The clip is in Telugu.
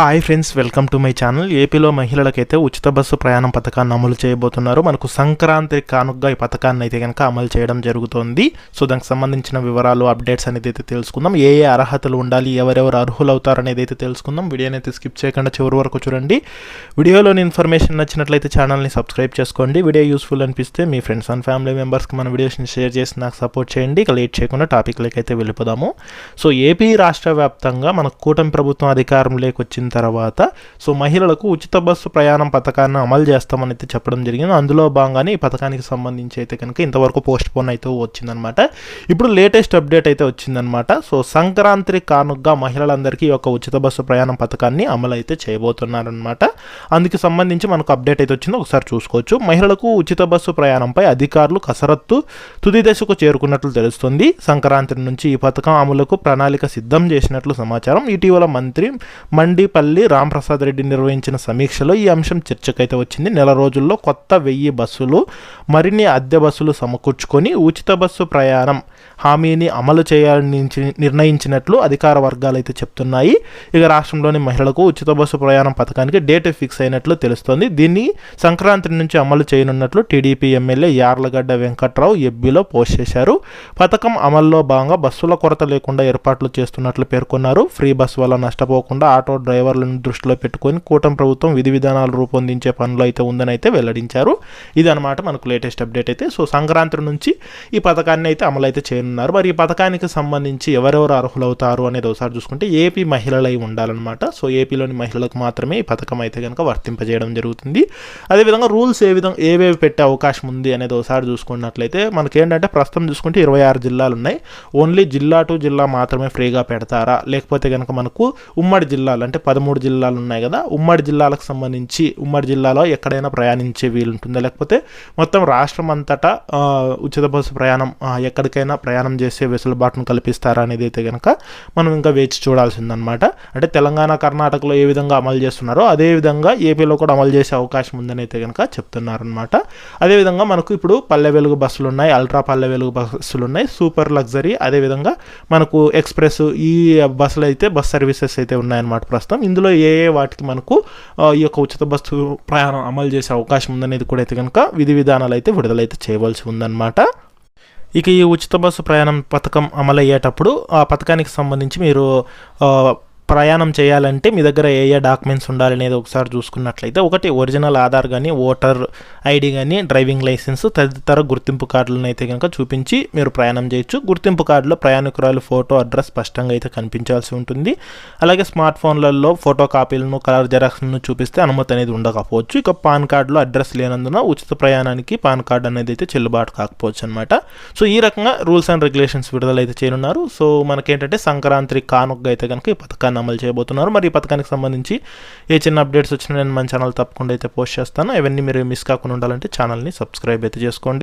Hi friends welcome to my channel. ఏపీలో మహిళలకైతే ఉచిత బస్సు ప్రయాణం పథకాన్ని అమలు చేయబోతున్నారు. మనకు సంక్రాంతి కానుకగా ఈ పథకాన్ని అయితే కనుక అమలు చేయడం జరుగుతోంది. సో దానికి సంబంధించిన వివరాలు అప్డేట్స్ అనేది అయితే తెలుసుకుందాం. ఏ ఏ అర్హతలు ఉండాలి ఎవరెవరు అర్హులు అవుతారు అనేది అయితే తెలుసుకుందాం. వీడియోని అయితే స్కిప్ చేయకుండా చివరి వరకు చూడండి. వీడియోలోని ఇన్ఫర్మేషన్ నచ్చినట్లయితే ఛానల్ని సబ్స్క్రైబ్ చేసుకోండి. వీడియో యూస్ఫుల్ అనిపిస్తే మీ ఫ్రెండ్స్ అండ్ ఫ్యామిలీ మెంబర్స్కి మన వీడియోస్ని షేర్ చేసి నాకు సపోర్ట్ చేయండి. ఇక లేట్ చేయకుండా టాపిక్లోకి అయితే వెళ్ళిపోదాము. సో ఏపీ రాష్ట్ర వ్యాప్తంగా మన కూటమి ప్రభుత్వం అధికారంలోకి వచ్చిన తర్వాత సో మహిళలకు ఉచిత బస్సు ప్రయాణం పథకాన్ని అమలు చేస్తామని అయితే చెప్పడం జరిగింది. అందులో భాగంగానే ఈ పథకానికి సంబంధించి అయితే కనుక ఇంతవరకు పోస్ట్ పోన్ అయితే వచ్చిందనమాట. ఇప్పుడు లేటెస్ట్ అప్డేట్ అయితే వచ్చిందనమాట. సో సంక్రాంతి కానుగ్గా మహిళలందరికీ ఈ యొక్క ఉచిత బస్సు ప్రయాణం పథకాన్ని అమలు అయితే చేయబోతున్నారనమాట. అందుకు సంబంధించి మనకు అప్డేట్ అయితే వచ్చిందో. ఒకసారి చూసుకోవచ్చు. మహిళలకు ఉచిత బస్సు ప్రయాణంపై అధికారులు కసరత్తు తుది దశకు చేరుకున్నట్లు తెలుస్తుంది. సంక్రాంతి నుంచి ఈ పథకం అమలుకు ప్రణాళిక సిద్ధం చేసినట్లు సమాచారం. ఇటీవల మంత్రి మండిపల్లి రాంప్రసాద్ రెడ్డి నిర్వహించిన సమీక్షలో ఈ అంశం చర్చకైతే వచ్చింది. నెల రోజుల్లో కొత్త వెయ్యి బస్సులు మరిన్ని అద్దె బస్సులు సమకూర్చుకొని ఉచిత బస్సు ప్రయాణం హామీని అమలు చేయాలని నిర్ణయించినట్లు అధికార వర్గాలు అయితే చెప్తున్నాయి. ఇక రాష్ట్రంలోని మహిళలకు ఉచిత బస్సు ప్రయాణం పథకానికి డేట్ ఫిక్స్ అయినట్లు తెలుస్తోంది. దీన్ని సంక్రాంతి నుంచి అమలు చేయనున్నట్లు టీడీపీ ఎమ్మెల్యే యార్లగడ్డ వెంకట్రావు ఎబ్బిలో పోస్ట్ చేశారు. పథకం అమల్లో భాగంగా బస్సుల కొరత లేకుండా ఏర్పాట్లు చేస్తున్నట్లు పేర్కొన్నారు. ఫ్రీ బస్ వల్ల నష్టపోకుండా ఆటో డ్రైవర్లను దృష్టిలో పెట్టుకొని కూటమి ప్రభుత్వం విధి విధానాలు రూపొందించే పనులు అయితే ఉందని అయితే వెల్లడించారు. ఇది అనమాట మనకు లేటెస్ట్ అప్డేట్ అయితే. సో సంక్రాంతి నుంచి ఈ పథకాన్ని అయితే అమలు అయితే ఉన్నారు మరి ఈ పథకానికి సంబంధించి ఎవరెవరు అర్హులవుతారు అనేది ఒకసారి చూసుకుంటే ఏపీ మహిళలై ఉండాలన్నమాట. సో ఏపీలోని మహిళలకు మాత్రమే ఈ పథకం అయితే కనుక వర్తింపజేయడం జరుగుతుంది. అదేవిధంగా రూల్స్ ఏ విధంగా ఏవేవి పెట్టే అవకాశం ఉంది అనేది ఒకసారి చూసుకున్నట్లయితే మనకేంటంటే ప్రస్తుతం చూసుకుంటే ఇరవై ఆరు జిల్లాలు ఉన్నాయి. ఓన్లీ జిల్లా టు జిల్లా మాత్రమే ఫ్రీగా పెడతారా? లేకపోతే కనుక మనకు ఉమ్మడి జిల్లాలు అంటే పదమూడు జిల్లాలు ఉన్నాయి కదా ఉమ్మడి జిల్లాలకు సంబంధించి ఉమ్మడి జిల్లాలో ఎక్కడైనా ప్రయాణించే వీలు ఉంటుందా లేకపోతే మొత్తం రాష్ట్రం అంతటా ఉచిత బస్సు ప్రయాణం ఎక్కడికైనా ప్రయాణం ప్రయాణం చేసే వెసులుబాటును కల్పిస్తారా అనేది అయితే కనుక మనం ఇంకా వేచి చూడాల్సిందనమాట అంటే తెలంగాణ కర్ణాటకలో ఏ విధంగా అమలు చేస్తున్నారో అదే విధంగా ఏపీలో కూడా అమలు చేసే అవకాశం ఉందని అయితే కనుక చెప్తున్నారనమాట అదేవిధంగా మనకు ఇప్పుడు పల్లె వెలుగు బస్సులు ఉన్నాయి అల్ట్రా పల్లె వెలుగు బస్సులు ఉన్నాయి సూపర్ లగ్జరీ అదేవిధంగా మనకు ఎక్స్ప్రెస్ ఈ బస్సులు అయితే బస్ సర్వీసెస్ అయితే ఉన్నాయన్నమాట ప్రస్తుతం. ఇందులో ఏ ఏ వాటికి మనకు ఈ యొక్క ఉచిత బస్సు ప్రయాణం అమలు చేసే అవకాశం ఉందనేది కూడా అయితే కనుక విధి విధానాలు అయితే విడుదలైతే చేయవలసి ఉందన్నమాట. ఇక ఈ ఉచిత బస్సు ప్రయాణం పథకం అమలయ్యేటప్పుడు ఆ పథకానికి సంబంధించి మీరు ప్రయాణం చేయాలంటే మీ దగ్గర ఏ ఏ డాక్యుమెంట్స్ ఉండాలి అనేది ఒకసారి చూసుకున్నట్లయితే ఒకటి ఒరిజినల్ ఆధార్ కానీ ఓటర్ ఐడి కానీ డ్రైవింగ్ లైసెన్స్ తదితర గుర్తింపు కార్డులను అయితే కనుక చూపించి మీరు ప్రయాణం చేయొచ్చు. గుర్తింపు కార్డులో ప్రయాణికురాలు ఫోటో అడ్రస్ స్పష్టంగా అయితే కనిపించాల్సి ఉంటుంది. అలాగే స్మార్ట్ ఫోన్లలో ఫోటో కాపీలను కలర్ జెరాక్స్లను చూపిస్తే అనుమతి అనేది ఉండకపోవచ్చు. ఇక పాన్ కార్డులో అడ్రస్ లేనందున ఉచిత ప్రయాణానికి పాన్ కార్డు అనేది అయితే చెల్లుబాటు కాకపోవచ్చు అనమాట సో ఈ రకంగా రూల్స్ అండ్ రెగ్యులేషన్స్ విడుదలైతే చేయనున్నారు. సో మనకేంటంటే సంక్రాంతి కానుకగా అయితే కనుక ఈ పథకాన్ని అమలు చేయబోతున్నారు. మరి ఈ పథకానికి సంబంధించి ఏ చిన్న అప్డేట్స్ వచ్చినా నేను మన ఛానల్ తప్పకుండా అయితే పోస్ట్ చేస్తాను. ఇవన్నీ మీరు మిస్ కాకుండా ఉండాలంటే ఛానల్ని సబ్స్క్రైబ్ అయితే చేసుకోండి.